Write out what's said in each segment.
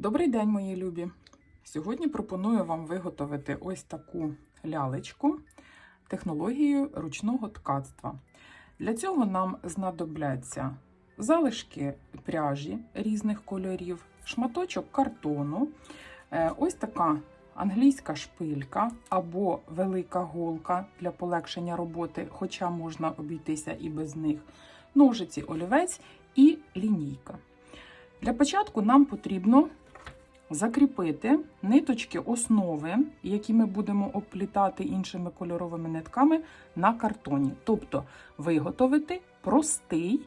Добрий день, мої любі! Сьогодні пропоную вам виготовити ось таку лялечку технологією ручного ткацтва. Для цього нам знадобляться залишки пряжі різних кольорів, шматочок картону, е, ось така англійська шпилька або велика голка для полегшення роботи, хоча можна обійтися і без них, ножиці, олівець і лінійка. Для початку нам потрібно закріпити ниточки основи, які ми будемо оплітати іншими кольоровими нитками на картоні. Тобто виготовити простий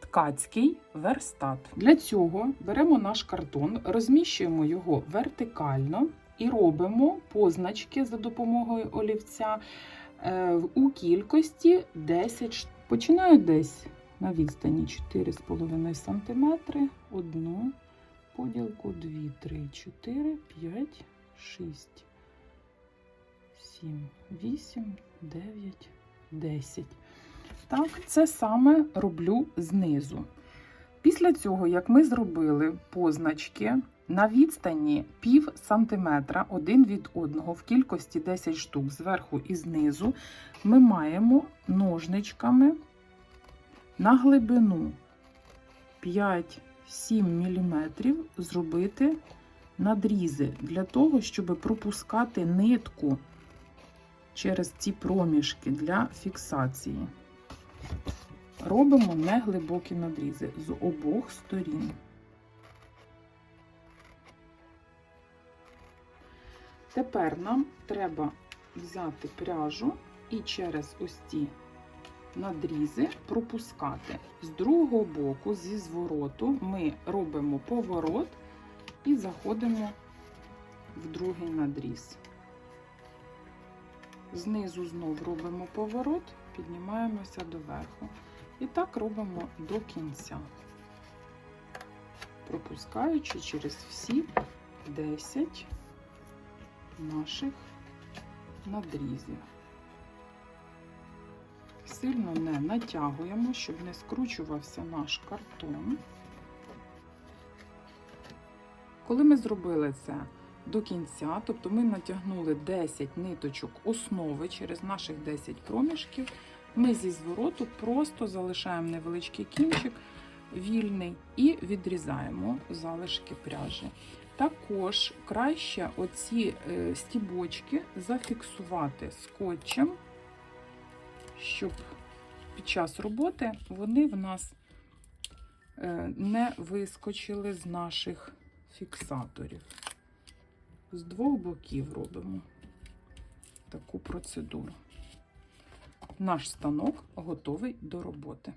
ткацький верстат. Для цього беремо наш картон, розміщуємо його вертикально і робимо позначки за допомогою олівця е, у кількості 10 штук. Починаю десь на відстані 4,5 см, одну поділку 2, 3, 4, 5, 6, 7, 8, 9, 10. Так, це саме роблю знизу. Після цього, як ми зробили позначки на відстані пів сантиметра один від одного в кількості 10 штук зверху і знизу, ми маємо ножничками на глибину 5 7 мм зробити надрізи для того, щоб пропускати нитку через ці проміжки для фіксації. Робимо неглибокі надрізи з обох сторін. Тепер нам треба взяти пряжу і через ось ці надрізи пропускати. З другого боку, зі звороту, ми робимо поворот і заходимо в другий надріз. Знизу знов робимо поворот, піднімаємося доверху. І так робимо до кінця, пропускаючи через всі 10 наших надрізів сильно не натягуємо, щоб не скручувався наш картон. Коли ми зробили це до кінця, тобто ми натягнули 10 ниточок основи через наших 10 проміжків, ми зі звороту просто залишаємо невеличкий кінчик вільний і відрізаємо залишки пряжі. Також краще оці е, стібочки зафіксувати скотчем щоб під час роботи вони в нас е, не вискочили з наших фіксаторів. З двох боків робимо таку процедуру. Наш станок готовий до роботи.